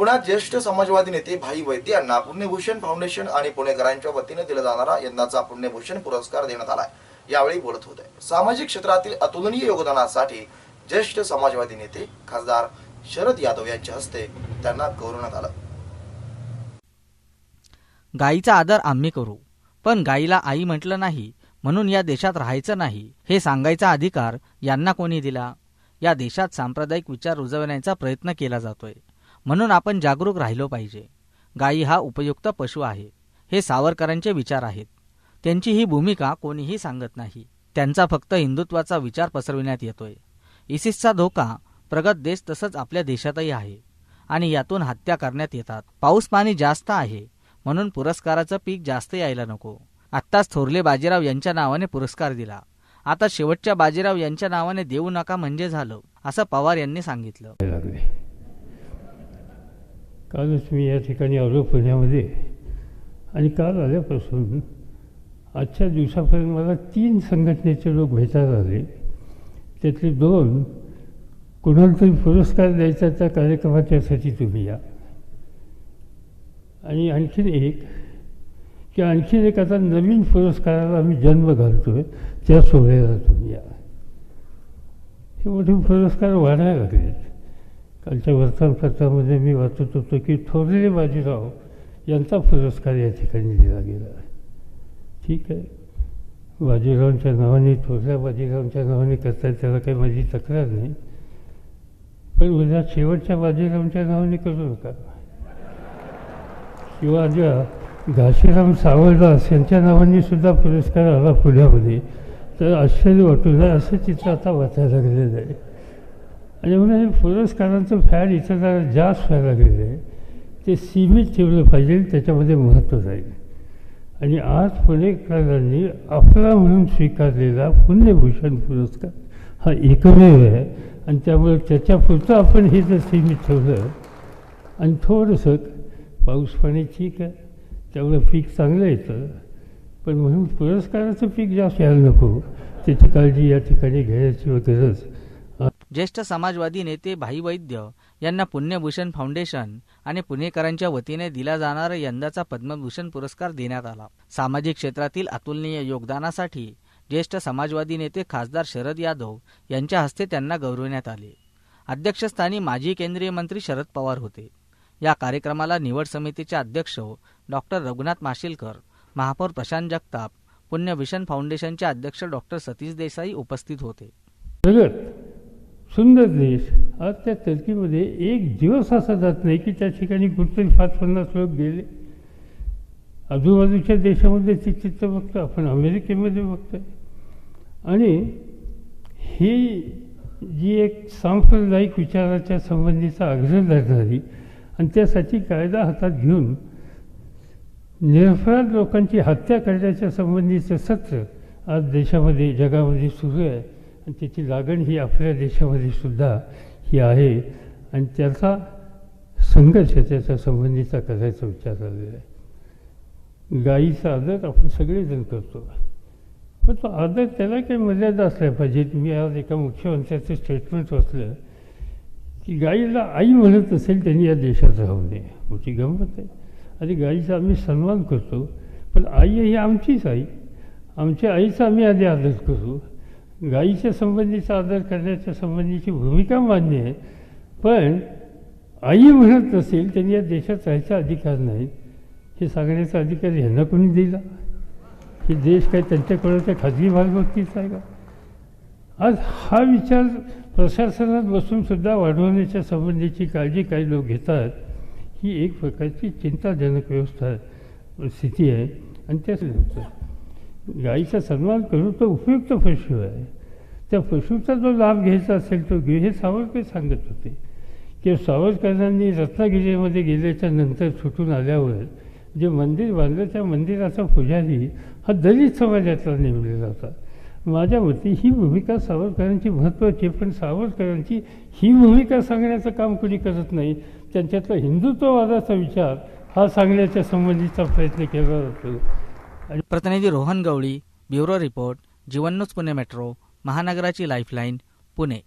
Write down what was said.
पुण्यात ज्येष्ठ समाजवादी नेते भाई वैद्य यांना पुण्यभूषण फाउंडेशन आणि पुणेकरांच्या वतीने दिला जाणारा यंदाचा पुण्यभूषण पुरस्कार देण्यात आलाय. यावेळी बोलत होते. सामाजिक क्षेत्रातील अतुलनीय योगदानासाठी ज्येष्ठ समाजवादी नेते खासदार शरद यादव यांच्या हस्ते त्यांना गौरवण्यात आलं. गाईचा आदर आम्ही करू पण गाईला आई म्हटलं नाही म्हणून या देशात राहायचं नाही हे सांगायचा अधिकार यांना कोणी दिला? या देशात सांप्रदायिक विचार रुजवण्याचा प्रयत्न केला जातोय. म्हणून आपण जागरूक राहिलो पाहिजे. गायी हा उपयुक्त पशु आहे. हे सावरकरांचे विचार आहेत. त्यांची ही भूमिका कोणीही सांगत नाही. त्यांचा फक्त हिंदुत्वाचा विचार पसरविण्यात येतोय. इसिसचा धोका प्रगत देश तसंच आपल्या देशातही आहे. आणि यातून हत्या करण्यात येतात. पाऊस पाणी जास्त आहे. म्हणून पुरस्काराचं पीक जास्त यायला नको. आत्ताच थोरले बाजीराव यांच्या नावाने पुरस्कार दिला. आता शेवटच्या बाजीराव यांच्या नावाने देऊ नका म्हणजे झालं असं पवार यांनी सांगितलं. कालच मी या ठिकाणी आलो पुण्यामध्ये. आणि काल आल्यापासून आजच्या दिवसापर्यंत मला तीन संघटनेचे लोक भेटायला आले. त्यातले दोन कुणाला तरी पुरस्कार द्यायचा त्या कार्यक्रमाच्यासाठी तुम्ही या. आणि आणखीन एक की आणखीन एक आता नवीन पुरस्काराला आम्ही जन्म घालतो आहे त्या सोहळ्याला तुम्ही या. हे मोठे पुरस्कार वाढायला लागलेत. कालच्या वर्तमानपत्रामध्ये मी वाचत होतो की थोरले बाजीराव यांचा पुरस्कार या ठिकाणी दिला गेला ठीक आहे. बाजीरावांच्या नावाने थोरल्या बाजीरावांच्या नावाने करतायत त्याला काही माझी तक्रार नाही. पण उद्या शेवटच्या बाजीरावांच्या नावाने करू नका. किंवा ज्या घाशीराम सावळदास यांच्या नावाने सुद्धा पुरस्कार आला पुण्यामध्ये तर आश्चर्य वाटू नये असं चित्र आता वाचायला लागलेलं आहे. आणि म्हणून हे पुरस्कारांचं फॅड इथं जरा जास्त व्हायला लागलेलं आहे. ते सीमित ठेवलं पाहिजे त्याच्यामध्ये महत्त्व जाईल. आणि आज पुणेकरांनी आपला म्हणून स्वीकारलेला पुण्यभूषण पुरस्कार हा एकमेव आहे. आणि त्यामुळे त्याच्यापुरतं आपण हे जर सीमित ठेवलं आणि थोडंसं पाऊस पाणी ठीक आहे त्यामुळे पीक चांगलं येतं. पण म्हणून पुरस्काराचं पीक जास्त यायला नको. त्याची काळजी या ठिकाणी घ्यायची गरज ज्येष्ठ समाजवादी नेते भाई वैद्य यांना पुण्यभूषण फाउंडेशन आणि पुणेकरांच्या वतीने दिला जाणारा यंदाचा पद्मभूषण पुरस्कार देण्यात आला. सामाजिक क्षेत्रातील अतुलनीय योगदानासाठी ज्येष्ठ समाजवादी नेते खासदार शरद यादव यांच्या हस्ते त्यांना गौरवण्यात आले. अध्यक्षस्थानी माजी केंद्रीय मंत्री शरद पवार होते. या कार्यक्रमाला निवड समितीचे अध्यक्ष डॉक्टर रघुनाथ माशेलकर महापौर प्रशांत जगताप पुण्यभूषण फाउंडेशनचे अध्यक्ष डॉक्टर सतीश देसाई उपस्थित होते. सुंदर देश. आज त्या टर्कीमध्ये एक दिवस असा जात नाही की त्या ठिकाणी कुठतरी पाच पन्नास लोक गेले. आजूबाजूच्या देशामध्ये ती चित्र बघतो आपण अमेरिकेमध्ये बघतोय. आणि ही जी एक सांप्रदायिक विचाराच्या संबंधीचा आग्रह धरणारी आणि त्यासाठी कायदा हातात घेऊन निरपराध लोकांची हत्या करण्याच्या संबंधीचं सत्र आज देशामध्ये जगामध्ये सुरू आहे. आणि त्याची लागण ही आपल्या देशामध्ये सुद्धा ही आहे. आणि त्याचा संघर्ष त्याच्या संबंधीचा करायचा विचार झालेला आहे. गायीचा आदर आपण सगळेजण करतो. पण तो आदर त्याला काही मर्यादा असल्या पाहिजे मी आज एका मुख्यमंत्र्याचं स्टेटमेंट वाचलं की गाईला आई म्हणत असेल त्यांनी या देशात राहू नये. मोठी गंमत आहे. आणि गाईचा आम्ही सन्मान करतो पण आई ही आमचीच आई. आमच्या आईचा आम्ही आधी आदर करू. गाईच्या संबंधीचा आदर करण्याच्या संबंधीची भूमिका मान्य आहे. पण आई म्हणत नसेल त्यांनी या देशात राहायचा अधिकार नाही. हे सांगण्याचा अधिकार ह्यांना कोणी दिला? हे देश काय त्यांच्याकडच्या खाजगी मालमत्तीचा आहे का? आज हा विचार प्रशासनात बसूनसुद्धा वाढवण्याच्या संबंधीची काळजी काही लोक घेतात ही एक प्रकारची चिंताजनक व्यवस्था स्थिती आहे. आणि त्याच होतं गाईचा सन्मान करू तो उपयुक्त पशु आहे. त्या पशुचा जो लाभ घ्यायचा असेल तो घेऊ हे सावरकर सांगत होते. की सावरकरांनी रत्नागिरीमध्ये गेल्याच्यानंतर सुटून आल्यावर जे मंदिर बांधलं त्या मंदिराचा पुजारी हा दलित समाजातला नेमलेला होता. माझ्या मते ही भूमिका सावरकरांची महत्त्वाची आहे पण सावरकरांची ही भूमिका सांगण्याचं काम कोणी करत नाही. त्यांच्यातला हिंदुत्ववादाचा विचार हा सांगण्याच्या संबंधीचा प्रयत्न केला जातो. प्रतिनिधी Rohan Gawali bureau report Jeevan news Pune metro महानगराची lifeline Pune.